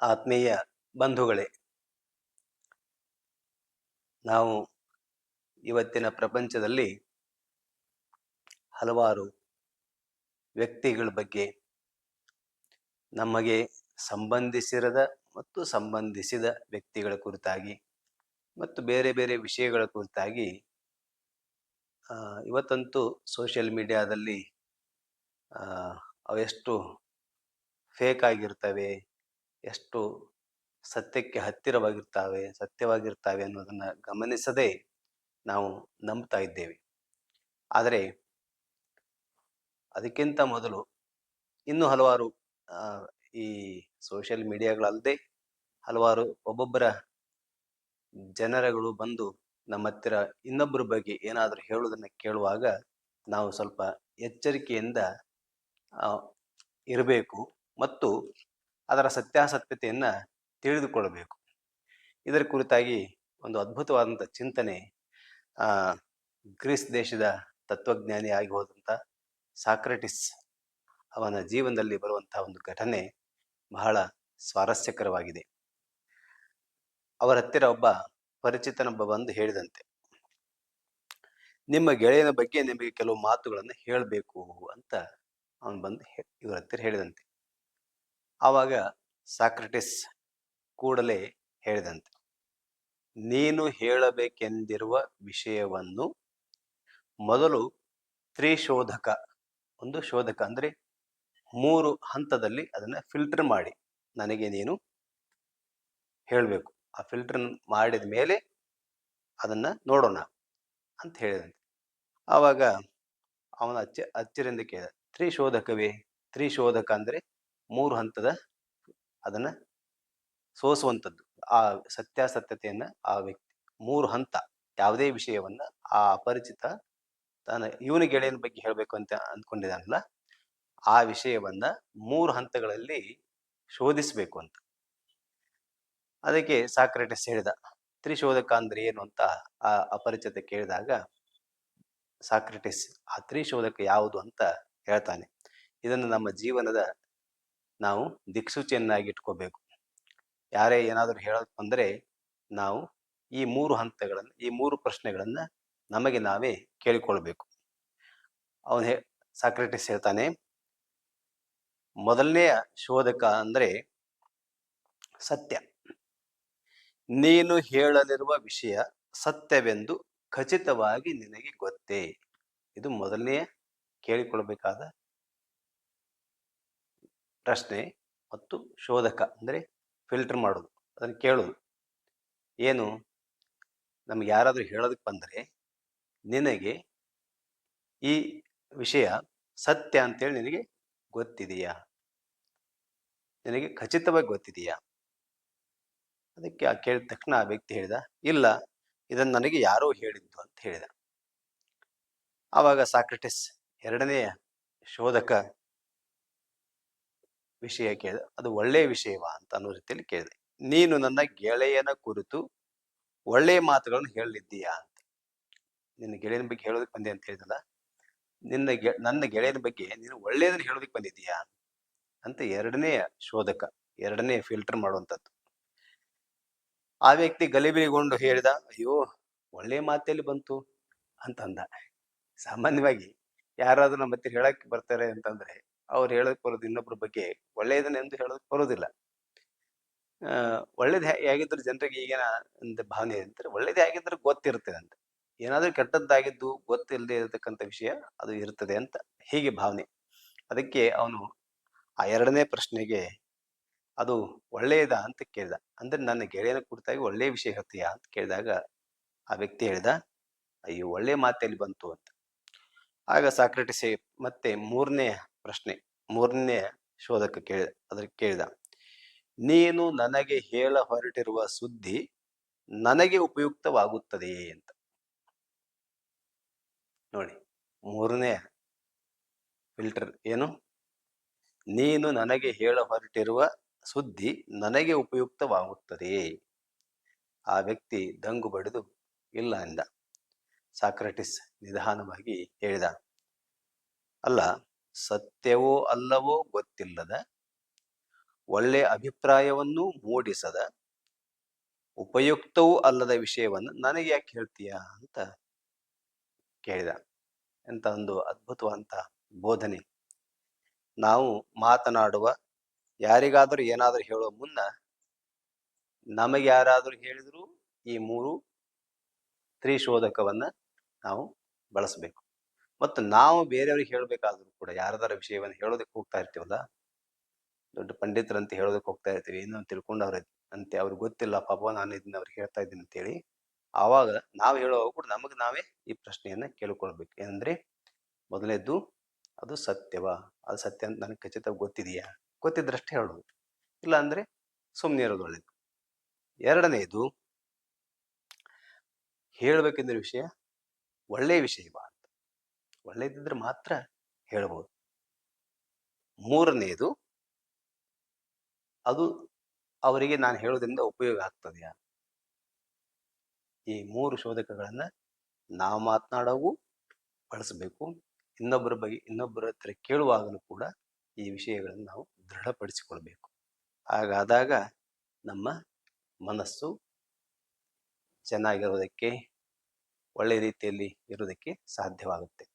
ಆತ್ಮೀಯ ಬಂಧುಗಳೇ, ನಾವು ಇವತ್ತಿನ ಪ್ರಪಂಚದಲ್ಲಿ ಹಲವಾರು ವ್ಯಕ್ತಿಗಳ ಬಗ್ಗೆ ನಮಗೆ ಸಂಬಂಧಿಸಿರದ ಮತ್ತು ಸಂಬಂಧಿಸಿದ ವ್ಯಕ್ತಿಗಳ ಕುರಿತಾಗಿ ಮತ್ತು ಬೇರೆ ಬೇರೆ ವಿಷಯಗಳ ಕುರಿತಾಗಿ ಇವತ್ತಂತೂ ಸೋಷಿಯಲ್ ಮೀಡಿಯಾದಲ್ಲಿ ಅವೆಷ್ಟು ಫೇಕ್ ಆಗಿರ್ತವೆ ಎಷ್ಟು ಸತ್ಯಕ್ಕೆ ಹತ್ತಿರವಾಗಿರ್ತಾವೆ, ಸತ್ಯವಾಗಿರ್ತಾವೆ ಅನ್ನೋದನ್ನು ಗಮನಿಸದೆ ನಾವು ನಂಬ್ತಾ ಇದ್ದೇವೆ. ಆದರೆ ಅದಕ್ಕಿಂತ ಮೊದಲು ಇನ್ನೂ ಹಲವಾರು ಈ ಸೋಷಿಯಲ್ ಮೀಡಿಯಾಗಳಲ್ಲದೆ ಹಲವಾರು ಒಬ್ಬೊಬ್ಬರ ಜನರಗಳು ಬಂದು ನಮ್ಮ ಹತ್ತಿರ ಇನ್ನೊಬ್ಬರ ಬಗ್ಗೆ ಏನಾದರೂ ಹೇಳುವುದನ್ನು ಕೇಳುವಾಗ ನಾವು ಸ್ವಲ್ಪ ಎಚ್ಚರಿಕೆಯಿಂದ ಇರಬೇಕು. ಮತ್ತು ಅದರ ಸತ್ಯಾಸತ್ಯತೆಯನ್ನು ತಿಳಿದುಕೊಳ್ಳಬೇಕು ಇದರ ಕುರಿತಾಗಿ ಒಂದು ಅದ್ಭುತವಾದಂಥ ಚಿಂತನೆ ಗ್ರೀಸ್ ದೇಶದ ತತ್ವಜ್ಞಾನಿ ಆಗಿ ಹೋದಂಥ ಸಾಕ್ರೆಟಿಸ್ ಅವನ ಜೀವನದಲ್ಲಿ ಬರುವಂತಹ ಒಂದು ಘಟನೆ ಬಹಳ ಸ್ವಾರಸ್ಯಕರವಾಗಿದೆ. ಅವರ ಹತ್ತಿರ ಒಬ್ಬ ಪರಿಚಿತನೊಬ್ಬ ಬಂದು ಹೇಳಿದಂತೆ, ನಿಮ್ಮ ಗೆಳೆಯನ ಬಗ್ಗೆ ನಿಮಗೆ ಕೆಲವು ಮಾತುಗಳನ್ನು ಹೇಳಬೇಕು ಅಂತ ಅವನು ಬಂದು ಇವರ ಹತ್ತಿರ ಹೇಳಿದಂತೆ. ಆವಾಗ ಸಾಕ್ರೆಟಿಸ್ ಕೂಡಲೇ ಹೇಳಿದಂತೆ, ನೀನು ಹೇಳಬೇಕೆಂದಿರುವ ವಿಷಯವನ್ನು ಮೊದಲು ತ್ರಿಶೋಧಕ, ಒಂದು ಶೋಧಕ ಅಂದ್ರೆ ಮೂರು ಹಂತದಲ್ಲಿ ಅದನ್ನ ಫಿಲ್ಟರ್ ಮಾಡಿ, ನನಗೆ ನೀನು ಹೇಳಬೇಕು. ಆ ಫಿಲ್ಟರ್ ಮಾಡಿದ ಮೇಲೆ ಅದನ್ನ ನೋಡೋಣ ಅಂತ ಹೇಳಿದಂತೆ. ಆವಾಗ ಅವನ ಅಚ್ಚ ಅಚ್ಚರಿಂದ ಕೇಳಿದ, ತ್ರಿಶೋಧಕವೇ, ತ್ರಿಶೋಧಕ ಅಂದ್ರೆ ಮೂರು ಹಂತದ ಅದನ್ನ ಸೋಸುವಂಥದ್ದು. ಆ ಸತ್ಯಾಸತ್ಯತೆಯನ್ನ ಆ ವ್ಯಕ್ತಿ, ಮೂರು ಹಂತ ಯಾವುದೇ ವಿಷಯವನ್ನ ಆ ಅಪರಿಚಿತ ತನ್ನ ಇವನ ಗೆಳೆಯನ ಬಗ್ಗೆ ಹೇಳಬೇಕು ಅಂತ ಅಂದ್ಕೊಂಡಿದ್ದಾನಲ್ಲ, ಆ ವಿಷಯವನ್ನ ಮೂರು ಹಂತಗಳಲ್ಲಿ ಶೋಧಿಸಬೇಕು ಅಂತ. ಅದಕ್ಕೆ ಸಾಕ್ರೆಟಿಸ್ ಹೇಳಿದ, ತ್ರಿಶೋಧಕ ಅಂದ್ರೆ ಏನು ಅಂತ ಆ ಅಪರಿಚಿತ ಕೇಳಿದಾಗ ಸಾಕ್ರೆಟಿಸ್, ಆ ತ್ರಿಶೋಧಕ ಯಾವುದು ಅಂತ ಹೇಳ್ತಾನೆ. ಇದನ್ನು ನಮ್ಮ ಜೀವನದ ನಾವು ದಿಕ್ಸೂಚಿಯನ್ನಾಗಿ ಇಟ್ಕೋಬೇಕು. ಯಾರೇ ಏನಾದರೂ ಹೇಳೋದು ಬಂದರೆ ನಾವು ಈ ಮೂರು ಹಂತಗಳನ್ನು, ಈ ಮೂರು ಪ್ರಶ್ನೆಗಳನ್ನು ನಮಗೆ ನಾವೇ ಕೇಳಿಕೊಳ್ಬೇಕು. ಅವನು ಹೇ, ಸಾಕ್ರೆಟಿಸ್ ಹೇಳ್ತಾನೆ ಮೊದಲನೆಯ ಶೋಧಕ ಅಂದ್ರೆ ಸತ್ಯ. ನೀನು ಹೇಳಲಿರುವ ವಿಷಯ ಸತ್ಯವೆಂದು ಖಚಿತವಾಗಿ ನಿನಗೆ ಗೊತ್ತೇ. ಇದು ಮೊದಲನೆಯ ಕೇಳಿಕೊಳ್ಬೇಕಾದ ಪ್ರಶ್ನೆ ಮತ್ತು ಶೋಧಕ ಅಂದರೆ ಫಿಲ್ಟರ್ ಮಾಡೋದು, ಅದನ್ನು ಕೇಳೋದು. ಏನು? ನಮ್ಗೆ ಯಾರಾದರೂ ಹೇಳೋದಕ್ಕೆ ಬಂದರೆ ನಿನಗೆ ಈ ವಿಷಯ ಸತ್ಯ ಅಂತೇಳಿ ನಿನಗೆ ಗೊತ್ತಿದೆಯಾ? ನಿನಗೆ ಖಚಿತವಾಗಿ ಗೊತ್ತಿದೆಯಾ? ಅದಕ್ಕೆ ಆ ಕೇಳಿದ ತಕ್ಷಣ ಆ ವ್ಯಕ್ತಿ ಹೇಳಿದ, ಇಲ್ಲ, ಇದನ್ನು ನನಗೆ ಯಾರೋ ಹೇಳಿದ್ದು ಅಂತ ಹೇಳಿದ. ಆವಾಗ ಸಾಕ್ರೆಟಿಸ್ ಎರಡನೆಯ ಶೋಧಕ ವಿಷಯ ಕೇಳಿದೆ. ಅದು ಒಳ್ಳೆಯ ವಿಷಯವಾ ಅಂತ ಅನ್ನೋ ರೀತಿಯಲ್ಲಿ ಕೇಳಿದೆ. ನೀನು ನನ್ನ ಗೆಳೆಯನ ಕುರಿತು ಒಳ್ಳೆಯ ಮಾತುಗಳನ್ನು ಹೇಳಿದ್ದೀಯಾ ಅಂತ. ನಿನ್ನ ಗೆಳೆಯನ ಬಗ್ಗೆ ಹೇಳೋದಕ್ಕೆ ಬಂದೆ ಅಂತ ಹೇಳಿದಲ್ಲ ನಿನ್ನ ಗೆ ನನ್ನ ಗೆಳೆಯನ ಬಗ್ಗೆ ನೀನು ಒಳ್ಳೆಯದನ್ನು ಹೇಳೋದಕ್ಕೆ ಬಂದಿದ್ದೀಯಾ ಅಂತ. ಎರಡನೇ ಶೋಧಕ ಎರಡನೇ ಫಿಲ್ಟರ್ ಮಾಡುವಂಥದ್ದು. ಆ ವ್ಯಕ್ತಿ ಗಲಿಬಿಲಿಗೊಂಡು ಹೇಳಿದ ಅಯ್ಯೋ ಒಳ್ಳೆಯ ಮಾತೆಲ್ಲಿ ಬಂತು? ಅಂತಂದ ಸಾಮಾನ್ಯವಾಗಿ ಯಾರಾದ್ರೂ ನಮ್ಮ ಹತ್ತಿರ ಹೇಳಕ್ ಬರ್ತಾರೆ ಅಂತಂದ್ರೆ ಅವ್ರು ಹೇಳಕ್ ಬರೋದು ಇನ್ನೊಬ್ರ ಬಗ್ಗೆ ಒಳ್ಳೆಯದನ್ನೆಂದು ಹೇಳೋದಕ್ ಬರೋದಿಲ್ಲ. ಒಳ್ಳೇದು ಹೇಗಿದ್ರು ಜನರಿಗೆ ಈಗಿನ ಒಂದು ಭಾವನೆ ಅಂತಾರೆ ಒಳ್ಳೇದೇ ಆಗಿದ್ರೆ ಗೊತ್ತಿರುತ್ತೆ ಅಂತ. ಏನಾದ್ರೂ ಕೆಟ್ಟದ್ದಾಗಿದ್ದು ಗೊತ್ತಿಲ್ಲದೆ ಇರತಕ್ಕಂಥ ವಿಷಯ ಅದು ಇರ್ತದೆ ಅಂತ ಹೀಗೆ ಭಾವನೆ. ಅದಕ್ಕೆ ಅವನು ಆ ಎರಡನೇ ಪ್ರಶ್ನೆಗೆ ಅದು ಒಳ್ಳೆಯದ ಅಂತ ಕೇಳಿದ. ಅಂದ್ರೆ ನನ್ನ ಗೆಳೆಯನ ಕುರಿತಾಗಿ ಒಳ್ಳೆಯ ವಿಷಯ ಹೇಳ್ತೀಯಾ ಅಂತ ಕೇಳಿದಾಗ ಆ ವ್ಯಕ್ತಿ ಹೇಳಿದ, ಅಯ್ಯೋ ಒಳ್ಳೆ ಮಾತಲ್ಲಿ ಬಂತು ಅಂತ. ಆಗ ಸಾಕ್ರೆಟಿಸಿ ಮತ್ತೆ ಮೂರನೇ ಪ್ರಶ್ನೆ ಮೂರನೇ ಶೋಧಕ ಕೇಳಿದ ಅದ್ರ ಕೇಳಿದ, ನೀನು ನನಗೆ ಹೇಳ ಹೊರಟಿರುವ ಸುದ್ದಿ ನನಗೆ ಉಪಯುಕ್ತವಾಗುತ್ತದೆಯೇ ಅಂತ. ನೋಡಿ, ಮೂರನೇ ಫಿಲ್ಟರ್ ಏನು? ನೀನು ನನಗೆ ಹೇಳ ಹೊರಟಿರುವ ಸುದ್ದಿ ನನಗೆ ಉಪಯುಕ್ತವಾಗುತ್ತದೆಯೇ ಆ ವ್ಯಕ್ತಿ ದಂಗು ಬಡಿದು, ಇಲ್ಲ ಎಂದ ಸಾಕ್ರೆಟಿಸ್ ನಿಧಾನವಾಗಿ ಹೇಳಿದ, ಅಲ್ಲ ಸತ್ಯವೋ ಅಲ್ಲವೋ ಗೊತ್ತಿಲ್ಲದ ಒಳ್ಳೆಯ ಅಭಿಪ್ರಾಯವನ್ನು ಮೂಡಿಸದ, ಉಪಯುಕ್ತವೂ ಅಲ್ಲದ ವಿಷಯವನ್ನು ನನಗೆ ಯಾಕೆ ಹೇಳ್ತೀಯಾ ಅಂತ ಕೇಳಿದ. ಎಂತ ಒಂದು ಅದ್ಭುತವಂತ ಬೋಧನೆ. ನಾವು ಮಾತನಾಡುವ ಯಾರಿಗಾದರೂ ಏನಾದರೂ ಹೇಳುವ ಮುನ್ನ ನಮಗೆ ಯಾರಾದರೂ ಹೇಳಿದ್ರು ಈ ಮೂರು ತ್ರಿಶೋಧಕವನ್ನ ನಾವು ಬಳಸಬೇಕು. ಮತ್ತು ನಾವು ಬೇರೆಯವ್ರಿಗೆ ಹೇಳಬೇಕಾದ್ರೂ ಕೂಡ ಯಾರದಾರ ವಿಷಯವನ್ನು ಹೇಳೋದಕ್ಕೆ ಹೋಗ್ತಾ ಇರ್ತೀವಲ್ಲ? ದೊಡ್ಡ ಪಂಡಿತರಂತ ಹೇಳೋದಕ್ಕೆ ಹೋಗ್ತಾ ಇರ್ತೀವಿ. ಏನೋ ತಿಳ್ಕೊಂಡು ಅವ್ರ ಅಂತೆ, ಅವ್ರಿಗೆ ಗೊತ್ತಿಲ್ಲ, ಪಾಪ ನಾನು ಇದನ್ನ ಅವ್ರಿಗೆ ಹೇಳ್ತಾ ಇದ್ದೀನಿ ಅಂತೇಳಿ ಆವಾಗ ನಾವು ಹೇಳುವಾಗ ಕೂಡ ನಮಗೆ ನಾವೇ ಈ ಪ್ರಶ್ನೆಯನ್ನ ಕೇಳ್ಕೊಳ್ಬೇಕು. ಏನಂದ್ರೆ ಮೊದಲನೇದ್ದು ಅದು ಸತ್ಯವಾ? ಅದು ಸತ್ಯ ಅಂತ ನನಗೆ ಖಚಿತ ಗೊತ್ತಿದೆಯಾ? ಗೊತ್ತಿದ್ರಷ್ಟೇ ಹೇಳೋದು. ಇಲ್ಲ ಅಂದ್ರೆ ಸುಮ್ಮನೆ ಇರೋದು ಒಳ್ಳೇದು. ಎರಡನೆಯದು ಹೇಳ್ಬೇಕಿದ್ರೆ ವಿಷಯ ಒಳ್ಳೆಯ ವಿಷಯವ? ಒಳ್ಳೇದಿದ್ರೆ ಮಾತ್ರ ಹೇಳ್ಬೋದು. ಮೂರನೆಯದು ಅದು ಅವರಿಗೆ ನಾನು ಹೇಳೋದ್ರಿಂದ ಉಪಯೋಗ ಆಗ್ತದೆಯಾ? ಈ ಮೂರು ಶೋಧಕಗಳನ್ನ ನಾವು ಮಾತನಾಡೋವು ಬಳಸಬೇಕು. ಇನ್ನೊಬ್ಬರ ಬಗ್ಗೆ ಇನ್ನೊಬ್ಬರ ಹತ್ರ ಕೇಳುವಾಗಲೂ ಕೂಡ ಈ ವಿಷಯಗಳನ್ನು ನಾವು ದೃಢಪಡಿಸಿಕೊಳ್ಬೇಕು. ಹಾಗಾದಾಗ ನಮ್ಮ ಮನಸ್ಸು ಚೆನ್ನಾಗಿರೋದಕ್ಕೆ, ಒಳ್ಳೆ ರೀತಿಯಲ್ಲಿ ಇರೋದಕ್ಕೆ ಸಾಧ್ಯವಾಗುತ್ತೆ.